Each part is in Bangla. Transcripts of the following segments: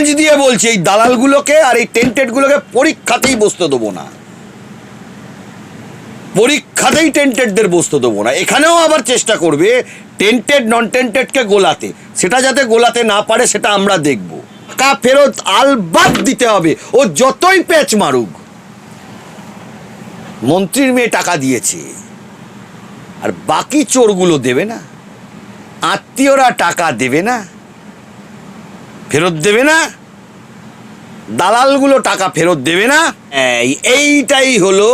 চ্যালেঞ্জ দিয়ে বলছি, এই দালালগুলোকে আর এই টেন্টেডগুলোকে পরীক্ষাতেই বসতে দেবো না। পরীক্ষাতেই টেন্টেডদের বসতে দেবো না। এখানেও আবার চেষ্টা করবে টেন্টেড নন টেন্টেডকে গোলাতে। সেটা যাতে গোলাতে না পারে, সেটা আমরা দেখব। টাকা ফেরত আলবাদ দিতে হবে। ও যতই প্যাচ মারুক। মন্ত্রীর মেয়ে টাকা দিয়েছে। আর বাকি চোরগুলো দেবে না। আত্মীয়রা টাকা দেবে না। ফেরত দেবে না, দালালগুলো টাকা ফেরত দেবে না। এই, এইটাই হলো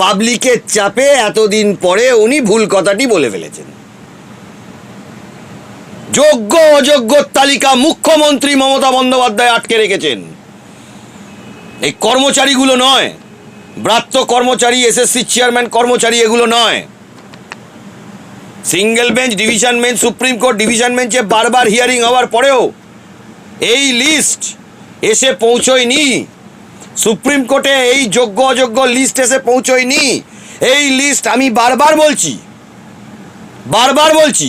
পাবলিকের চাপে এতদিন পরে উনি ভুল কথাটি বলে ফেলেছেন। যোগ্য অযোগ্য তালিকা মুখ্যমন্ত্রী মমতা বন্দ্যোপাধ্যায় আটকে রেখেছেন। এই কর্মচারীগুলো নয়, ব্রাত্য কর্মচারী এসএসসি চেয়ারম্যান কর্মচারী এগুলো নয়। Single bench division bench supreme court division বেঞ্চে বারবার হিয়ারিং হওয়ার পরেও এই লিস্ট এসে পৌঁছয়নি। সুপ্রিম কোর্টে এই যোগ্য অযোগ্য লিস্ট এসে পৌঁছয়নি। এই লিস্ট আমি বারবার বলছি বারবার বলছি,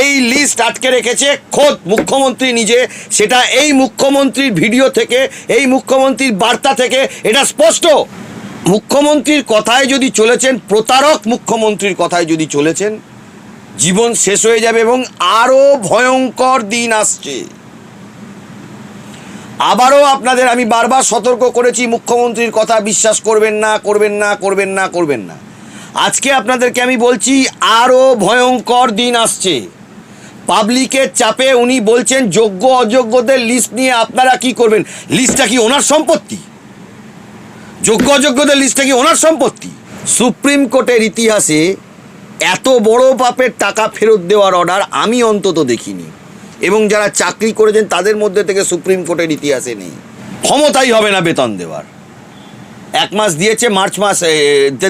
এই লিস্ট আটকে রেখেছে খোদ মুখ্যমন্ত্রী নিজে। সেটা এই মুখ্যমন্ত্রীর ভিডিও থেকে, এই মুখ্যমন্ত্রীর বার্তা থেকে এটা স্পষ্ট। মুখ্যমন্ত্রীর কথায় যদি চলেছেন, প্রতারক মুখ্যমন্ত্রীর কথায় যদি চলেছেন, জীবন শেষ হয়ে যাবে এবং আরও ভয়ঙ্কর দিন আসছে। আবারও আপনাদের আমি বারবার সতর্ক করেছি, মুখ্যমন্ত্রীর কথা বিশ্বাস করবেন না করবেন না করবেন না করবেন না। আজকে আপনাদেরকে আমি বলছি, আরও ভয়ঙ্কর দিন আসছে। পাবলিকের চাপে উনি বলছেন, যোগ্য, অযোগ্যদের লিস্ট নিয়ে আপনারা কি করবেন? লিস্টটা কি ওনার সম্পত্তি? যোগ্য, অযোগ্যদের লিস্টটা কি ওনার সম্পত্তি? সুপ্রিম কোর্টের ইতিহাসে এত বড় পাপের টাকা ফেরত দেওয়ার অর্ডার আমি অন্তত দেখিনি। এবং যারা চাকরি করেছেন, তাদের মধ্যে থেকে সুপ্রিম কোর্টের ইতিহাসে নেই। ক্ষমতাই হবে না বেতন দেওয়ার। এক মাস দিয়েছে, মার্চ মাস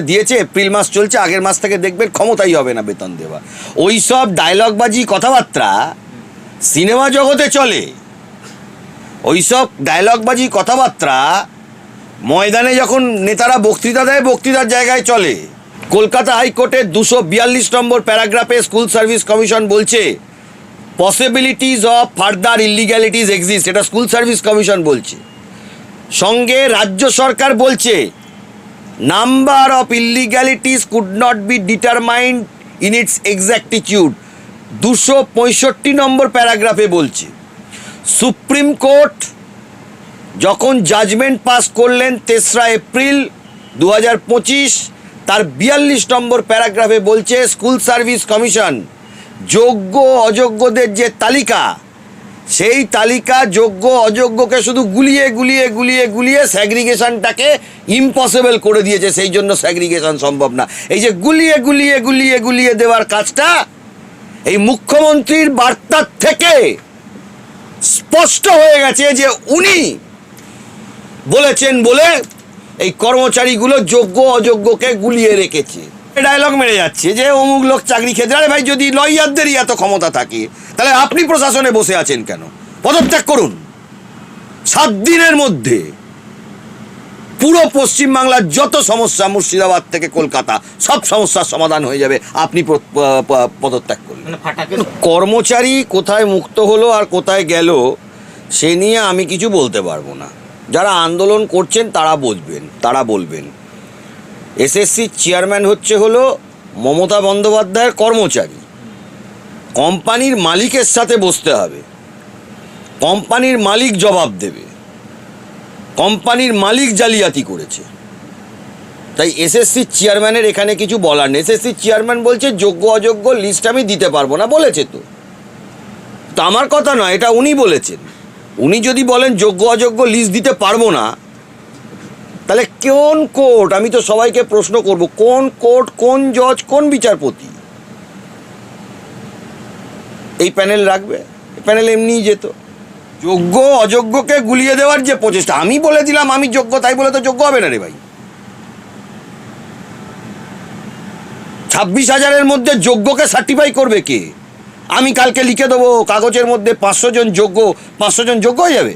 দিয়েছে, এপ্রিল মাস চলছে, আগের মাস থেকে দেখবেন ক্ষমতাই হবে না বেতন দেওয়া। ওই সব ডায়লগবাজি কথাবার্তা সিনেমা জগতে চলে। ওই সব ডায়লগবাজি কথাবার্তা ময়দানে যখন নেতারা বক্তৃতা দেয়, বক্তৃতার জায়গায় চলে। কলকাতা হাইকোর্টের দুশো বিয়াল্লিশ নম্বর প্যারাগ্রাফে স্কুল সার্ভিস কমিশন বলছে possibilities of further illegalities exist এটা স্কুল সার্ভিস কমিশন বলছে। সঙ্গে রাজ্য সরকার বলছে number of illegalities could not be determined in its exactitude দুশো পঁয়ষট্টি নম্বর প্যারাগ্রাফে বলছে, সুপ্রিম কোর্ট যখন জাজমেন্ট পাস করলেন তেসরা এপ্রিল দু হাজার পঁচিশ, তার বিয়াল্লিশ নম্বর প্যারাগ্রাফে বলছে স্কুল সার্ভিস কমিশন যোগ্য অযোগ্যদের যে তালিকা, সেই তালিকা যোগ্য অযোগ্যকে শুধু গুলিয়ে গুলিয়ে গুলিয়ে গুলিয়ে স্যাগ্রিগেশনটাকে ইম্পসিবল করে দিয়েছে। সেই জন্য স্যাগ্রিগেশন সম্ভব না। এই যে গুলিয়ে গুলিয়ে গুলিয়ে গুলিয়ে দেওয়ার কাজটা এই মুখ্যমন্ত্রীর বার্তার থেকে স্পষ্ট হয়ে গেছে যে উনি বলেছেন বলে এই কর্মচারীগুলো যোগ্য অযোগ্যকে গুলিয়ে রেখেছে। ডায়লগ মেরে যাচ্ছে। যে অমুক লোক চাকরি খেতে আরে ভাই যদি লয়ারদেরই এত ক্ষমতা থাকে তাহলে আপনি প্রশাসনে বসে আছেন কেন? পদত্যাগ করুন। সাত দিনের মধ্যে পুরো পশ্চিমবাংলার যত সমস্যা মুর্শিদাবাদ থেকে কলকাতা সব সমস্যার সমাধান হয়ে যাবে। আপনি পদত্যাগ করলেন মানে কর্মচারী কোথায় মুক্ত হলো আর কোথায় গেল সে নিয়ে আমি কিছু বলতে পারব না। যারা আন্দোলন করছেন তারা বুঝবেন তারা বলবেন। এসএসসি চেয়ারম্যান হচ্ছে হলো মমতা বন্দ্যোপাধ্যায়ের কর্মচারী। কোম্পানির মালিকের সাথে বসতে হবে। কোম্পানির মালিক জবাব দেবে। কোম্পানির মালিক জালিয়াতি করেছে। তাই এসএসসি চেয়ারম্যানের এখানে কিছু বলার নেই। এসএসসি চেয়ারম্যান বলছে, যোগ্য, অযোগ্য লিস্ট আমি দিতে পারব না। বলেছে তো। তা আমার কথা নয়, এটা উনি বলেছেন। উনি যদি বলেন, যোগ্য, অযোগ্য লিস্ট দিতে পারব না তাহলে কোন কোর্ট, আমি তো সবাইকে প্রশ্ন করব, কোন কোর্ট, কোন জজ, কোন বিচারপতি? এই প্যানেল রাখবে? প্যানেল এমনিই যেত। যোগ্য, অযোগ্যকে গুলিয়ে দেওয়ার যে প্রচেষ্টা, আমি বলে দিলাম, আমি যোগ্য, তাই বলে তো যোগ্য হবে না রে ভাই। ছাব্বিশ হাজারের মধ্যে যোগ্যকে সার্টিফাই করবে কে? আমি কালকে লিখে দেবো, কাগজের মধ্যে পাঁচশো জন যোগ্য, পাঁচশো জন যোগ্য হয়ে যাবে।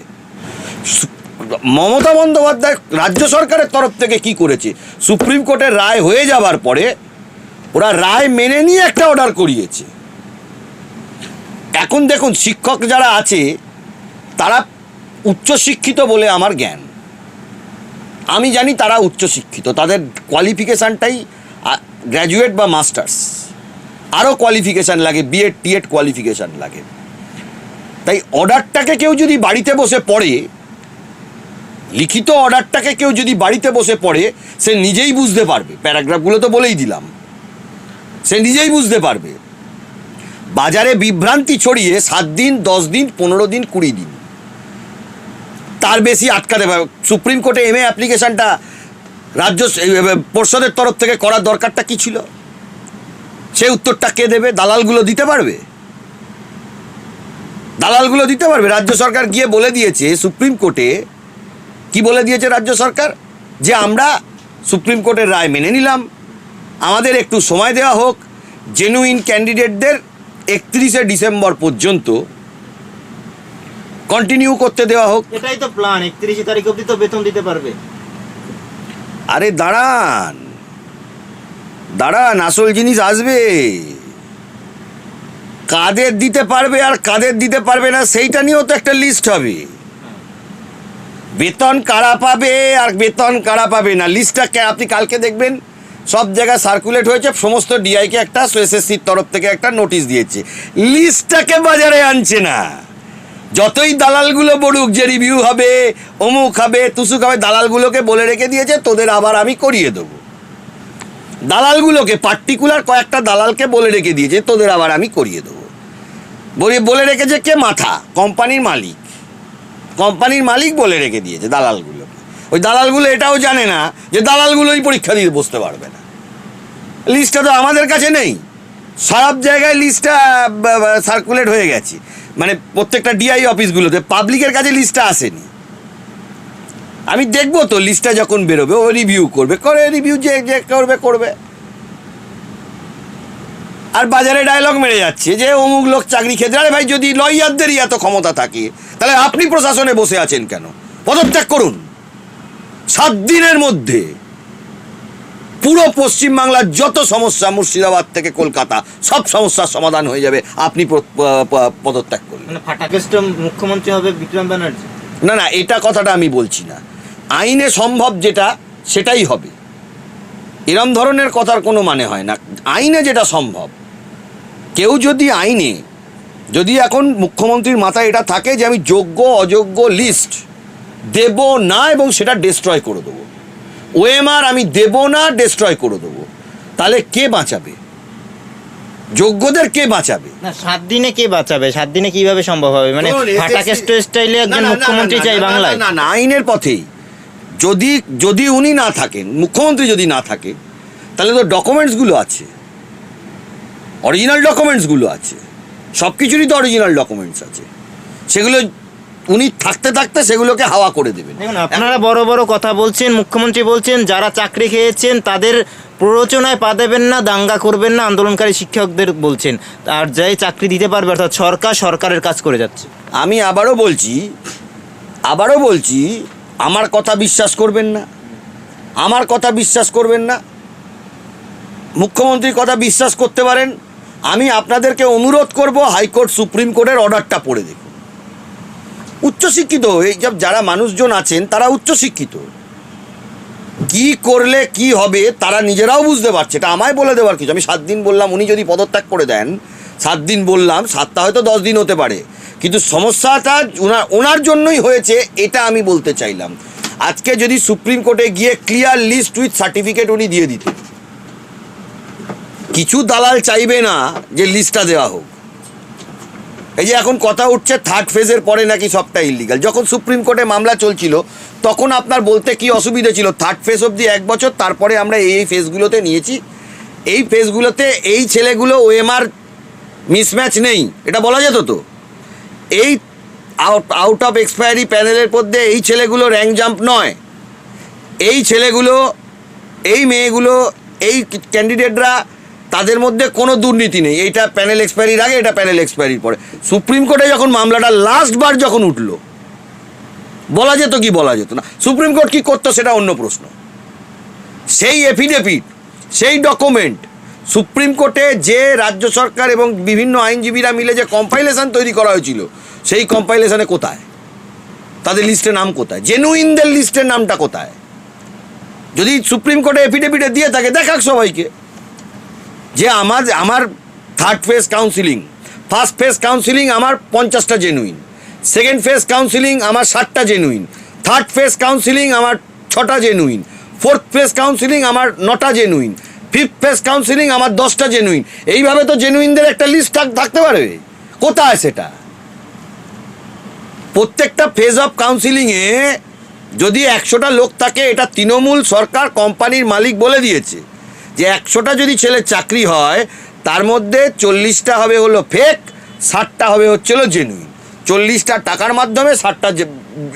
মমতা বন্দ্যোপাধ্যায় রাজ্য সরকারের তরফ থেকে কি করেছে? সুপ্রিম কোর্টের রায় হয়ে যাবার পরে ওরা রায় মেনে নিয়ে একটা অর্ডার করিয়েছে। এখন দেখুন, শিক্ষক যারা আছে, তারা উচ্চশিক্ষিত বলে আমার জ্ঞান। আমি জানি তারা উচ্চশিক্ষিত, তাদের কোয়ালিফিকেশানটাই গ্র্যাজুয়েট বা মাস্টার্স আরও কোয়ালিফিকেশান লাগে বিএড টিএড কোয়ালিফিকেশান লাগে। তাই অর্ডারটাকে কেউ যদি বাড়িতে বসে পড়ে লিখিত অর্ডারটাকে কেউ যদি বাড়িতে বসে পড়ে সে নিজেই বুঝতে পারবে। প্যারাগ্রাফগুলো তো বলেই দিলাম। সে নিজেই বুঝতে পারবে। বাজারে বিভ্রান্তি ছড়িয়ে সাত দিন দশ দিন পনেরো দিন কুড়ি দিন। তার বেশি আটকাতে পারবে। সুপ্রিম কোর্টে এমএ অ্যাপ্লিকেশনটা রাজ্য এই, পর্ষদের তরফ থেকে করার দরকারটা কি ছিল? সেই উত্তরটা কে দেবে? দালালগুলো দিতে পারবে? দালালগুলো দিতে পারবে। রাজ্য সরকার গিয়ে বলে দিয়েছে সুপ্রিম কোর্টে কি বলে দিয়েছে রাজ্য সরকার? যে আমরা সুপ্রিম কোর্টের রায় মেনে নিলাম। আমাদের একটু সময় দেওয়া হোক। জেনুইন ক্যান্ডিডেটদের একত্রিশে ডিসেম্বর পর্যন্ত কন্টিনিউ করতে দেওয়া হোক। এটাই তো প্ল্যান একত্রিশে তারিখ অবধি তো বেতন দিতে পারবে। আরে দাঁড়ান। দাঁড়ান আসল জিনিস আসবে। কাদের দিতে পারবে আর কাদের দিতে পারবে না সেইটা নিয়েও তো একটা লিস্ট হবে। বেতন কারা পাবে আর বেতন কারা পাবে না? লিস্টটা আপনি কালকে দেখবেন। সব জায়গায় সার্কুলেট হয়েছে, সমস্ত ডিআইকে একটা এসএসসির তরফ থেকে একটা নোটিশ দিয়েছে। লিস্টটাকে বাজারে আনছে না? যতই দালালগুলো বলুক যে রিভিউ হবে, অমুক হবে, তুসুক হবে, দালালগুলোকে বলে রেখে দিয়েছে, তোদের আবার আমি করিয়ে দেবো। দালালগুলোকে পার্টিকুলার কয়েকটা দালালকে বলে রেখে দিয়েছে, তোদের আবার আমি করিয়ে দেবো। বলে রেখেছে কে? মাথা কোম্পানির মালিক। কোম্পানির মালিক বলে রেখে দিয়েছে দালালগুলোকে ওই দালালগুলো এটাও জানে না যে দালালগুলোই পরীক্ষা দিয়ে বসতে পারবে না। লিস্টটা তো আমাদের কাছে নেই। সব জায়গায় লিস্টটা সার্কুলেট হয়ে গেছে। মানে প্রত্যেকটা ডিআই অফিসগুলোতে পাবলিকের কাছে লিস্টটা আসেনি। আমি দেখব তো লিস্টটা যখন বেরোবে, ও রিভিউ করবে, করে রিভিউ যে যে করবে করবে। আর বাজারে ডায়লগ মেরে যাচ্ছে যে অমুক লোক চাকরি খেতে আরে ভাই যদি লয়ারদেরই এত ক্ষমতা থাকে তাহলে আপনি প্রশাসনে বসে আছেন কেন? পদত্যাগ করুন। সাত দিনের মধ্যে পুরো পশ্চিমবাংলার যত সমস্যা মুর্শিদাবাদ থেকে কলকাতা সব সমস্যার সমাধান হয়ে যাবে। আপনি পদত্যাগ করলেন মানে মুখ্যমন্ত্রী হবে বিক্রম ব্যানার্জি? না না এটা কথাটা আমি বলছি না। আইনে সম্ভব যেটা সেটাই হবে। এরম ধরনের কথার কোনো মানে হয় না। আইনে যেটা সম্ভব কেউ যদি আইনে যদি এখন মুখ্যমন্ত্রীর মাথায় এটা থাকে যে আমি যোগ্য অযোগ্য লিস্ট দেব না এবং সেটা ডিস্ট্রয় করে দেবো। ওএমআর আমি দেব না ডিস্ট্রয় করে দেবো। তাহলে কে বাঁচাবে? যোগ্যদের কে বাঁচাবে? না সাত দিনে কে বাঁচাবে? সাত দিনে কীভাবে সম্ভব হবে? মানে স্টাইলে একজন মুখ্যমন্ত্রী চাই বাংলায়? না না আইনের পথেই। যদি যদি উনি না থাকেন মুখ্যমন্ত্রী যদি না থাকে তাহলে তো ডকুমেন্টসগুলো আছে। অরিজিনাল ডকুমেন্টসগুলো আছে। সব কিছুরই তো অরিজিনাল ডকুমেন্টস আছে। সেগুলো উনি থাকতে থাকতে সেগুলোকে হাওয়া করে দেবেন। আপনারা বড় বড় কথা বলছেন মুখ্যমন্ত্রী বলছেন যারা চাকরি খেয়েছেন তাদের প্ররোচনায় পা দেবেন না দাঙ্গা করবেন না আন্দোলনকারী শিক্ষকদের বলছেন। আর যাই চাকরি দিতে পারবে অর্থাৎ সরকার সরকারের কাজ করে যাচ্ছে। আমি আবারও বলছি আবারও বলছি আমার কথা বিশ্বাস করবেন না। আমার কথা বিশ্বাস করবেন না। মুখ্যমন্ত্রীর কথা বিশ্বাস করতে পারেন আমি আপনাদেরকে অনুরোধ করব হাইকোর্ট সুপ্রিম কোর্টের অর্ডারটা পড়ে দেখুন। উচ্চশিক্ষিত, এই সব যারা মানুষজন আছেন, তারা উচ্চশিক্ষিত। কি করলে কি হবে, তারা নিজেরাও বুঝতে পারছে। এটা আমায় বলে দেওয়ার কিছু। আমি সাত দিন বললাম, উনি যদি পদত্যাগ করে দেন, সাত দিন বললাম, সাতটা হয়তো দশ দিন হতে পারে। কিন্তু সমস্যাটা ওনার ওনার জন্যই হয়েছে, এটা আমি বলতে চাইলাম। আজকে যদি সুপ্রিম কোর্টে গিয়ে ক্লিয়ার লিস্ট উইথ সার্টিফিকেট উনি দিয়ে দিতেন। কিছু দালাল চাইবে না যে লিস্টটা দেওয়া হোক। এই যে এখন কথা উঠছে থার্ড ফেজের পরে নাকি সবটা ইলিগাল যখন সুপ্রিম কোর্টে মামলা চলছিল, তখন আপনার বলতে কি অসুবিধা ছিল? থার্ড ফেজ অবধি এক বছর, তারপরে আমরা এই এই ফেজগুলোতে নিয়েছি। এই ফেজগুলোতে এই ছেলেগুলো ওএমআর মিসম্যাচ নেই, এটা বলা যেত তো। এই আউট আউট অফ এক্সপায়ারি প্যানেলের মধ্যে এই ছেলেগুলো র্যাঙ্ক জাম্প নয়। এই ছেলেগুলো, এই মেয়েগুলো, এই ক্যান্ডিডেটরা তাদের মধ্যে কোনো দুর্নীতি নেই। এইটা প্যানেল এক্সপায়ারির আগে, এটা প্যানেল এক্সপায়ারির পরে। সুপ্রিম কোর্টে যখন মামলাটা লাস্ট বার যখন উঠল, বলা যেত কি বলা যেত না? সুপ্রিম কোর্ট কি করতো সেটা অন্য প্রশ্ন। সেই এফিডেভিট সেই ডকুমেন্ট সুপ্রিম কোর্টে যে রাজ্য সরকার এবং বিভিন্ন আইনজীবীরা মিলে যে কম্পাইলেশন তৈরি করা হয়েছিল, সেই কম্পাইলেশনে কোথায়? তাদের লিস্টে নাম কোথায়? জেনুইনদের লিস্টের নামটা কোথায়? যদি সুপ্রিম কোর্টে এফিডেভিটে দিয়ে থাকে, দেখাক সবাইকে। যে আমার আমার third phase counselling first phase counselling আমার পঞ্চাশটা জেনুইন সেকেন্ড ফেজ কাউন্সিলিং আমার ষাটটা জেনুইন থার্ড ফেজ কাউন্সিলিং আমার ছটা জেনুইন ফোর্থ ফেজ কাউন্সিলিং আমার নটা জেনুইন ফিফথ ফেজ কাউন্সিলিং আমার দশটা জেনুইন এইভাবে তো জেনুইনদের একটা লিস্ট থাকতে পারবে কোথায় সেটা? প্রত্যেকটা ফেজ অফ কাউন্সিলিংয়ে যদি একশোটা লোক থাকে, এটা তৃণমূল সরকার কোম্পানির মালিক বলে দিয়েছে। যে একশোটা যদি ছেলে চাকরি হয়, তার মধ্যে চল্লিশটা হবে হলো ফেক ষাটটা হবে হচ্ছিল জেনুইন চল্লিশটা টাকার মাধ্যমে, ষাটটা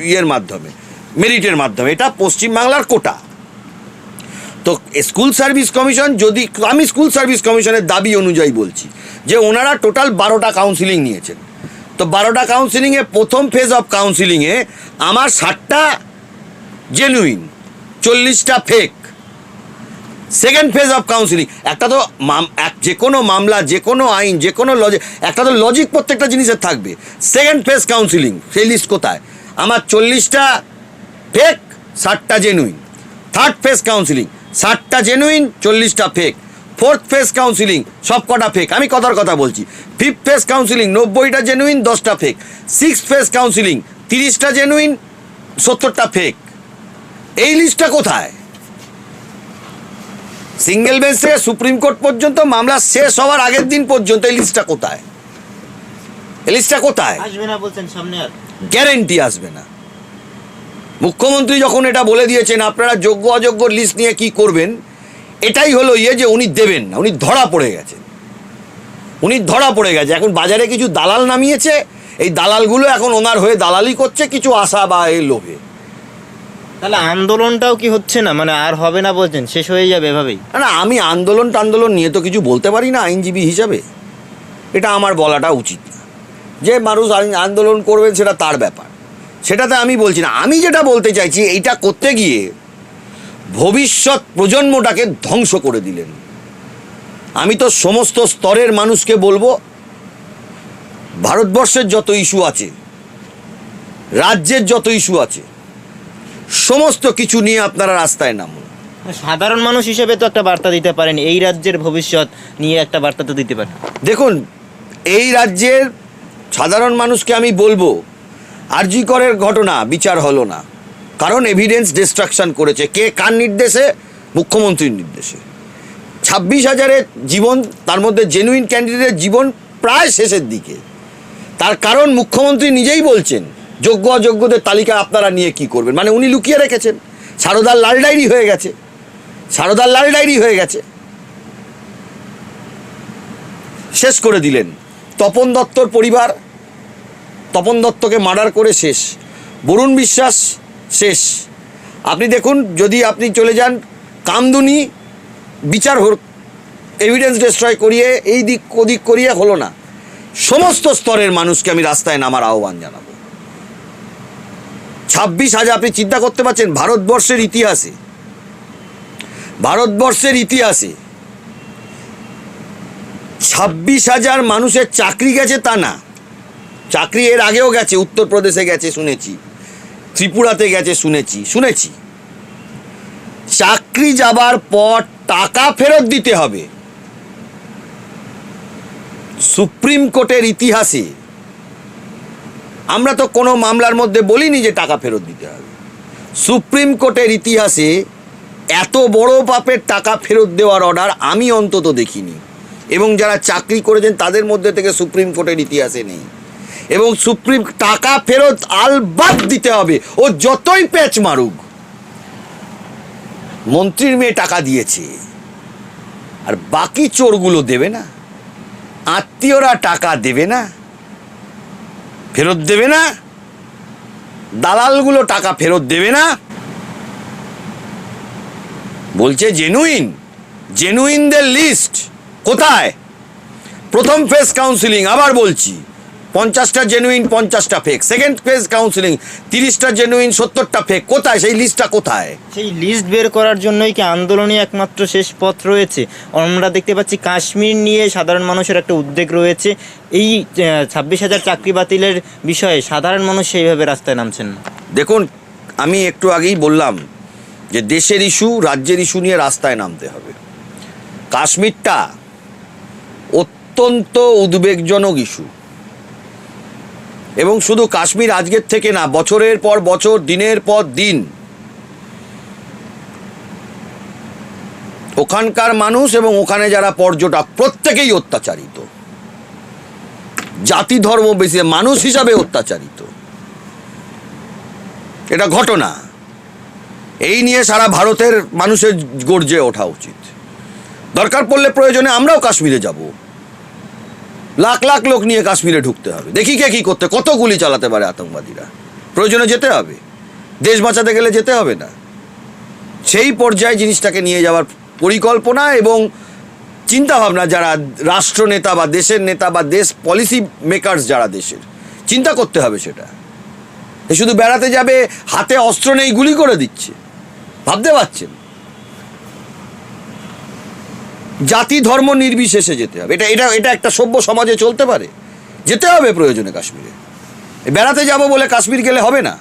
ইয়ের মাধ্যমে মেরিটের মাধ্যমে। এটা পশ্চিমবাংলার কোটা। তো স্কুল সার্ভিস কমিশন যদি, আমি স্কুল সার্ভিস কমিশনের দাবি অনুযায়ী বলছি, যে ওনারা টোটাল বারোটা কাউন্সিলিং নিয়েছেন। তো বারোটা কাউন্সিলিংয়ে প্রথম ফেজ অফ কাউন্সিলিংয়ে আমার ষাটটা জেনুইন চল্লিশটা fake second phase of counselling একটা তো যে কোনো মামলা, যে কোনো আইন, যে কোনো লজিক একটা তো লজিক প্রত্যেকটা জিনিসের থাকবে। সেকেন্ড ফেজ কাউন্সিলিং সেই লিস্ট কোথায়? আমার চল্লিশটা ফেক ষাটটা জেনুইন থার্ড ফেজ কাউন্সিলিং ষাটটা জেনুইন চল্লিশটা ফেক ফোর্থ ফেজ কাউন্সিলিং সব কটা ফেক আমি কথার কথা বলছি। ফিফথ ফেজ কাউন্সিলিং নব্বইটা জেনুইন দশটা ফেক সিক্স ফেজ কাউন্সিলিং তিরিশটা জেনুইন সত্তরটা ফেক এই লিস্টটা কোথায়? সিঙ্গেল বেঞ্চ থেকে সুপ্রিম কোর্ট পর্যন্ত মামলা শেষ হওয়ার আগের দিন পর্যন্ত এই লিস্টটা কোথায়? এই লিস্টটা কোথায়? আসবে না বলছেন সামনে আর। গ্যারেন্টি আসবে না। মুখ্যমন্ত্রী যখন এটা বলে দিয়েছেন আপনারা যোগ্য অযোগ্য লিস্ট নিয়ে কি করবেন? এটাই হলো ইয়ে যে উনি দেবেন না উনি ধরা পড়ে গেছেন। উনি ধরা পড়ে গেছে। এখন বাজারে কিছু দালাল নামিয়েছে এই দালালগুলো এখন ওনার হয়ে দালালি করছে কিছু আশা বা এই লোভে। তাহলে আন্দোলনটাও কি হচ্ছে না? মানে আর হবে না বলছেন শেষ হয়ে যাবে এভাবেই? না, আমি আন্দোলন টান্দোলন নিয়ে তো কিছু বলতে পারি না আইনজীবী হিসাবে। এটা আমার বলাটা উচিত যে মানুষ আন্দোলন করবেন সেটা তার ব্যাপার। সেটাতে আমি বলছি না। আমি যেটা বলতে চাইছি এইটা করতে গিয়ে ভবিষ্যৎ প্রজন্মটাকে ধ্বংস করে দিলেন। আমি তো সমস্ত স্তরের মানুষকে বলব ভারতবর্ষের যত ইস্যু আছে রাজ্যের যত ইস্যু আছে সমস্ত কিছু নিয়ে আপনারা রাস্তায় নামুন। সাধারণ মানুষ হিসেবে তো একটা বার্তা দিতে পারেন এই রাজ্যের ভবিষ্যৎ নিয়ে একটা বার্তা তো দিতে পারেন। দেখুন এই রাজ্যের সাধারণ মানুষকে আমি বলব আরজিকরের ঘটনা বিচার হলো না। কারণ এভিডেন্স ডিস্ট্রাকশন করেছে। কে কার নির্দেশে? মুখ্যমন্ত্রীর নির্দেশে। ছাব্বিশ হাজারের জীবন তার মধ্যে জেনুইন ক্যান্ডিডেটের জীবন প্রায় শেষের দিকে। তার কারণ মুখ্যমন্ত্রী নিজেই বলছেন যোগ্য অযোগ্যদের তালিকা আপনারা নিয়ে কি করবেন? মানে উনি লুকিয়ে রেখেছেন। সারদার লাল ডায়েরি হয়ে গেছে। সারদার লাল ডায়েরি হয়ে গেছে। শেষ করে দিলেন। তপন দত্তর পরিবার, তপন দত্তকে মার্ডার করে শেষ। বরুণ বিশ্বাস শেষ। আপনি দেখুন, যদি আপনি চলে যান, কামদুনি বিচার হোক এভিডেন্স ডিস্ট্রয় করিয়ে, এই দিক ওদিক করিয়ে হলো না। সমস্ত স্তরের মানুষকে আমি রাস্তায় নামার আহ্বান জানাব। ছাব্বিশ হাজার আপনি চিন্তা করতে পারছেন ভারতবর্ষের ইতিহাসে। ভারতবর্ষের ইতিহাসে ছাব্বিশ হাজার মানুষের চাকরি গেছে তা না। চাকরি এর আগেও গেছে, উত্তরপ্রদেশে গেছে শুনেছি, ত্রিপুরাতে গেছে শুনেছি শুনেছি। চাকরি যাবার পর টাকা ফেরত দিতে হবে। সুপ্রিম কোর্টের ইতিহাসে আমরা তো কোনো মামলার মধ্যে বলিনি যে টাকা ফেরত দিতে হবে। সুপ্রিম কোর্টের ইতিহাসে এত বড় পাপের টাকা ফেরত দেওয়ার অর্ডার আমি অন্তত দেখিনি। এবং যারা চাকরি করেছেন তাদের মধ্যে থেকে সুপ্রিম কোর্টের ইতিহাসে নেই। এবং সুপ্রিম, টাকা ফেরত আলবাদ দিতে হবে। ও যতই প্যাচ মারুক। মন্ত্রীর মেয়ে টাকা দিয়েছে। আর বাকি চোরগুলো দেবে না। আত্মীয়রা টাকা দেবে না। ফেরত দেবে না? দালালগুলো টাকা ফেরত দেবে না? বলছে জেনুইন জেনুইনদের লিস্ট কোথায়? প্রথম ফেস কাউন্সিলিং আবার বলছি। পঞ্চাশটা জেনুইন পঞ্চাশটা ফেক সেকেন্ড ফেজ কাউন্সিলিং তিরিশটা জেনুইন সত্তরটা ফেক কোথায়? সেই লিস্টটা কোথায়? সেই লিস্ট বের করার জন্যই কি আন্দোলনই একমাত্র শেষ পথ রয়েছে? আমরা দেখতে পাচ্ছি কাশ্মীর নিয়ে সাধারণ মানুষের একটা উদ্বেগ রয়েছে। এই ছাব্বিশ হাজার চাকরি বাতিলের বিষয়ে সাধারণ মানুষ সেইভাবে রাস্তায় নামছেন না। দেখুন আমি একটু আগেই বললাম যে দেশের ইস্যু রাজ্যের ইস্যু নিয়ে রাস্তায় নামতে হবে। কাশ্মীরটা অত্যন্ত উদ্বেগজনক ইস্যু এবং শুধু কাশ্মীর আজকের থেকে না, বছরের পর বছর, দিনের পর দিন। ওখানকার মানুষ এবং ওখানে যারা পর্যটক, প্রত্যেকেই অত্যাচারিত। জাতি ধর্ম বেশি মানুষ হিসাবে অত্যাচারিত। এটা ঘটনা। এই নিয়ে সারা ভারতের মানুষের গর্জে ওঠা উচিত। দরকার পড়লে প্রয়োজনে আমরাও কাশ্মীরে যাব। লাখ লাখ লোক নিয়ে কাশ্মীরে ঢুকতে হবে। দেখি কে কি করতে, কত গুলি চালাতে পারে আতঙ্কবাদীরা? প্রয়োজনে যেতে হবে। দেশ বাঁচাতে গেলে যেতে হবে না। সেই পর্যায়ে জিনিসটাকে নিয়ে যাওয়ার পরিকল্পনা এবং চিন্তাভাবনা যারা রাষ্ট্রনেতা বা দেশের নেতা বা দেশ পলিসি মেকার্স যারা দেশের, চিন্তা করতে হবে সেটা। এ শুধু বেড়াতে যাবে, হাতে অস্ত্র নেই, গুলি করে দিচ্ছে। ভাবতে পারছেন? জাতি ধর্ম নির্বিশেষে যেতে হবে। এটা এটা এটা একটা সভ্য সমাজে চলতে পারে। যেতে হবে প্রয়োজনে কাশ্মীরে। বেড়াতে যাব বলে কাশ্মীর গেলে হবে না।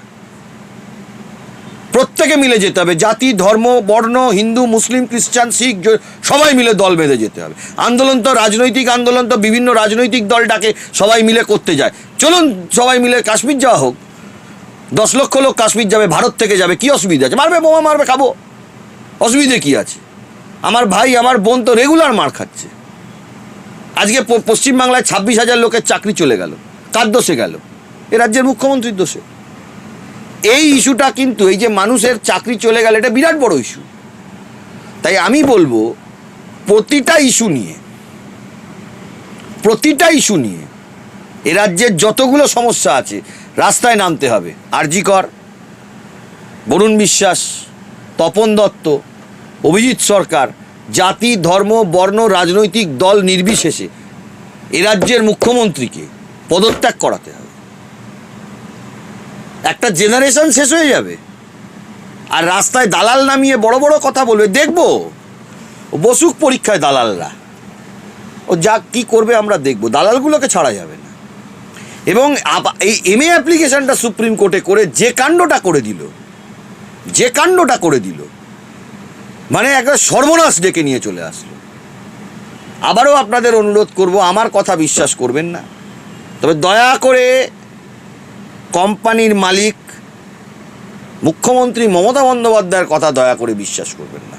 প্রত্যেকে মিলে যেতে হবে। জাতি, ধর্ম, বর্ণ, হিন্দু, মুসলিম, খ্রিস্টান, শিখ সবাই মিলে দল বেঁধে যেতে হবে। আন্দোলন তো রাজনৈতিক আন্দোলন তো বিভিন্ন রাজনৈতিক দল ডাকে, সবাই মিলে করতে যায়। চলুন সবাই মিলে কাশ্মীর যাওয়া হোক। দশ লক্ষ লোক কাশ্মীর যাবে, ভারত থেকে যাবে। কি অসুবিধা আছে? মারবে, বোমা মারবে, খাব। অসুবিধে কি আছে? আমার ভাই, আমার বোন তো রেগুলার মার খাচ্ছে। আজকে পশ্চিমবাংলায় ছাব্বিশ হাজার লোকের চাকরি চলে গেল, কার দোষে গেল? এ রাজ্যের মুখ্যমন্ত্রীর দোষে। এই ইস্যুটা কিন্তু, এই যে মানুষের চাকরি চলে গেল, এটা বিরাট বড় ইস্যু। তাই আমি বলব, প্রতিটা ইস্যু নিয়ে, প্রতিটা ইস্যু নিয়ে, এ রাজ্যের যতগুলো সমস্যা আছে, রাস্তায় নামতে হবে। আরজি কর, বরুণ বিশ্বাস, তপন দত্ত অভিজিৎ সরকার, জাতি, ধর্ম, বর্ণ, রাজনৈতিক দল নির্বিশেষে এ রাজ্যের মুখ্যমন্ত্রীকে পদত্যাগ করাতে হবে। একটা জেনারেশন শেষ হয়ে যাবে। আর রাস্তায় দালাল নামিয়ে বড় বড় কথা বলবে, দেখব। বসুক পরীক্ষায় দালালরা। ও যা কি করবে আমরা দেখব, দালালগুলোকে ছাড়া যাবে না। এবং এই এম এ অ্যাপ্লিকেশনটা সুপ্রিম কোর্টে করে যে কাণ্ডটা করে দিল, যে কাণ্ডটা করে দিল মানে একটা সর্বনাশ ডেকে নিয়ে চলে আসলো। আবারও আপনাদের অনুরোধ করব, আমার কথা বিশ্বাস করবেন না। তবে দয়া করে কোম্পানির মালিক, মুখ্যমন্ত্রী মমতা বন্দ্যোপাধ্যায়ের কথা দয়া করে বিশ্বাস করবেন না।